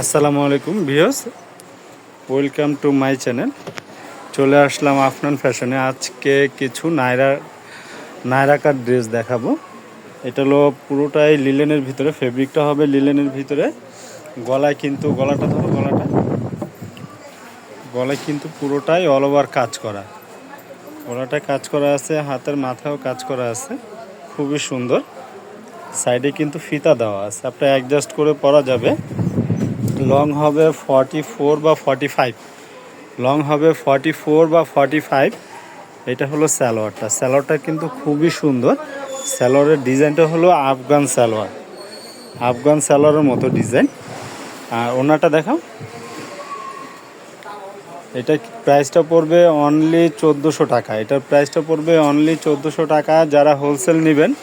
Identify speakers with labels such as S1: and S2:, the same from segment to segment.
S1: আসসালামু আলাইকুম views welcome to my channel চলে আসলাম আফনান ফ্যাশনে। আজকে কিছু নায়রা, নায়রাকার ড্রেস দেখাবো। এটা হলো পুরোটাই লিলেনের ভিতরে। ফেব্রিকটা হবে লিলেনের ভিতরে। গলায় কিন্তু, গলাটা ধরো গলাটা। গলায় কিন্তু পুরোটাই অল ওভার কাজ করা। গলাটায় কাজ করা আছে, হাতের মাথায়ও কাজ করা আছে। খুবই সুন্দর। সাইডে কিন্তু ফিতা দেওয়া আছে। আপনি অ্যাডজাস্ট করে পরা যাবে। লং হবে ফর্টি ফোর বা ফর্টি ফাইভ লং হবে ফর্টি ফোর বা ফর্টি ফাইভ এটা হলো স্যালোয়ারটা স্যালোয়ারটা কিন্তু খুবই সুন্দর। স্যালোয়ারের ডিজাইনটা হলো আফগান সালোয়ার। আফগান সালোয়ারের মতো ডিজাইন। আর ওনাটা দেখাও। এটা প্রাইসটা পড়বে অনলি চোদ্দোশো টাকা। এটার প্রাইসটা পড়বে অনলি চোদ্দোশো টাকা। যারা হোলসেল নেবেন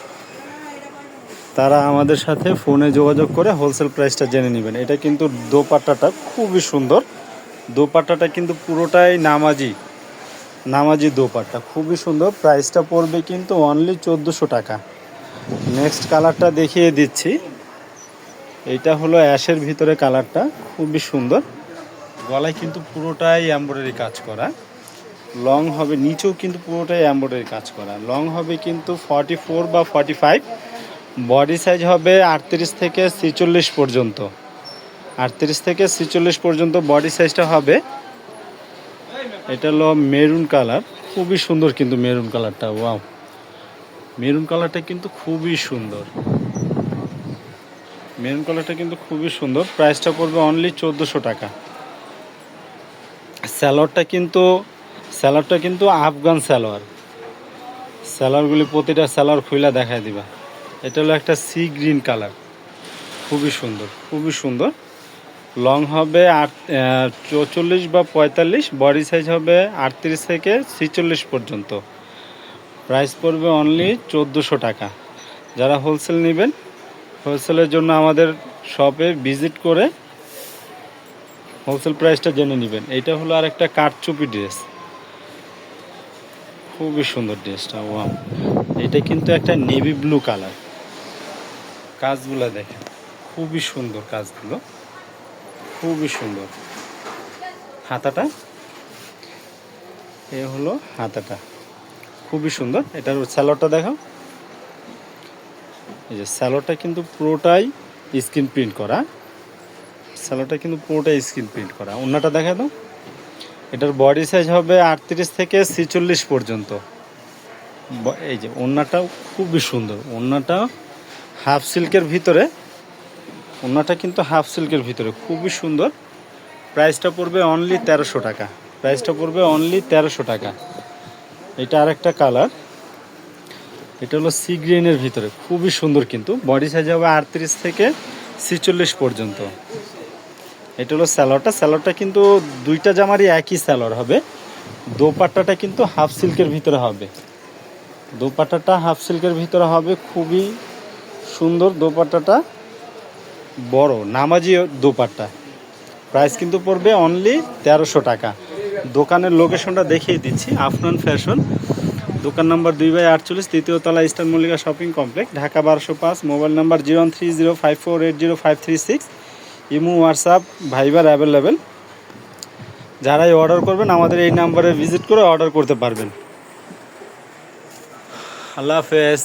S1: তারা আমাদের সাথে ফোনে যোগাযোগ করে হোলসেল প্রাইসটা জেনে নেবেন। এটা কিন্তু দোপাট্টাটা খুবই সুন্দর। দোপাট্টাটা কিন্তু পুরোটাই নামাজি নামাজি দোপাট্টা। খুবই সুন্দর। প্রাইসটা পড়বে কিন্তু অনলি চোদ্দোশো টাকা। নেক্সট কালারটা দেখিয়ে দিচ্ছি। এইটা হলো অ্যাশের ভিতরে কালারটা খুবই সুন্দর। গলায় কিন্তু পুরোটাই এমব্রয়ডারি কাজ করা। লং হবে, নিচেও কিন্তু পুরোটাই এমব্রয়ডারি কাজ করা। লং হবে কিন্তু ফর্টি ফোর বা ফর্টি ফাইভ বডি সাইজ হবে আটত্রিশ থেকে ছিচল্লিশ পর্যন্ত। আটত্রিশ থেকে ছিচল্লিশ পর্যন্ত বডি সাইজটা হবে। এটা হলো মেরুন কালার। খুবই সুন্দর কিন্তু মেরুন কালারটা, ওয়াও। মেরুন কালারটা কিন্তু খুবই সুন্দর। মেরুন কালারটা কিন্তু খুবই সুন্দর। প্রাইসটা পড়বে অনলি চোদ্দোশো টাকা। স্যালোয়ারটা কিন্তু স্যালোয়ারটা কিন্তু আফগান স্যালোয়ার। স্যালোয়ারগুলি প্রতিটা স্যালোয়ার খুলে দেখায় দিবা। এটা হলো একটা সি গ্রিন কালার খুবই সুন্দর খুবই সুন্দর। লং হবে আট চৌচল্লিশ বা পঁয়তাল্লিশ বডি সাইজ হবে আটত্রিশ থেকে ছিচল্লিশ পর্যন্ত। প্রাইস পড়বে অনলি চোদ্দোশো টাকা। যারা হোলসেল নেবেন হোলসেলের জন্য আমাদের শপে ভিজিট করে হোলসেল প্রাইসটা জেনে নেবেন। এটা হলো আর একটা কাঠচুপি ড্রেস খুবই সুন্দর ড্রেসটা ওয়াও এটা কিন্তু একটা নেভি ব্লু কালার কাজগুলো দেখেন। খুবই সুন্দর কাজগুলো। খুবই সুন্দর। হাতাটা? এ হলো হাতাটা। খুবই সুন্দর। এটার স্যালোডটা দেখো এই যে স্যালোডটা কিন্তু পুরোটাই স্ক্রিন প্রিন্ট করা। স্যালোডটা কিন্তু পুরোটাই স্ক্রিন প্রিন্ট করা। অন্যটা দেখা দাও। এটার বডি সাইজ হবে আটত্রিশ থেকে ছিচল্লিশ পর্যন্ত। এই যে ওড়নাটাও খুবই সুন্দর। ওড়নাটা হাফ সিল্কের ভিতরে ওনাটা কিন্তু হাফ সিল্কের ভিতরে, খুবই সুন্দর। প্রাইসটা পড়বে অনলি তেরোশো টাকা। প্রাইসটা পড়বে অনলি তেরোশো টাকা। এটা আরেকটা কালার। এটা হলো সি গ্রিনের ভিতরে, খুবই সুন্দর কিন্তু। বডি সাইজ হবে আটত্রিশ থেকে ছিচল্লিশ পর্যন্ত। এটা হলো স্যালোয়ারটা। স্যালোয়ারটা কিন্তু দুইটা জামারই একই স্যালোয়ার হবে। দোপাট্টাটা কিন্তু হাফ সিল্কের ভিতরে হবে। দোপাট্টাটা হাফ সিল্কের ভিতরে হবে, খুবই সুন্দর দোপাট্টাটা, বড়, নামাজি দোপাট্টা। প্রাইস কিন্তু পড়বে অনলি তেরোশো টাকা। দোকানের লোকেশনটা দেখিয়ে দিচ্ছি আফনান ফ্যাশন দোকান নাম্বার দুই বাই আটচল্লিশ, তৃতীয় তলা Eastern Mallika shopping complex, Dhaka বারোশো পাঁচ, mobile number zero three zero five four eight zero five three six. Imo, WhatsApp, Viber available. যারাই অর্ডার করবেন, আমাদের এই নাম্বারে ভিজিট করে অর্ডার করতে পারবেন। আল্লাহ হাফেজ।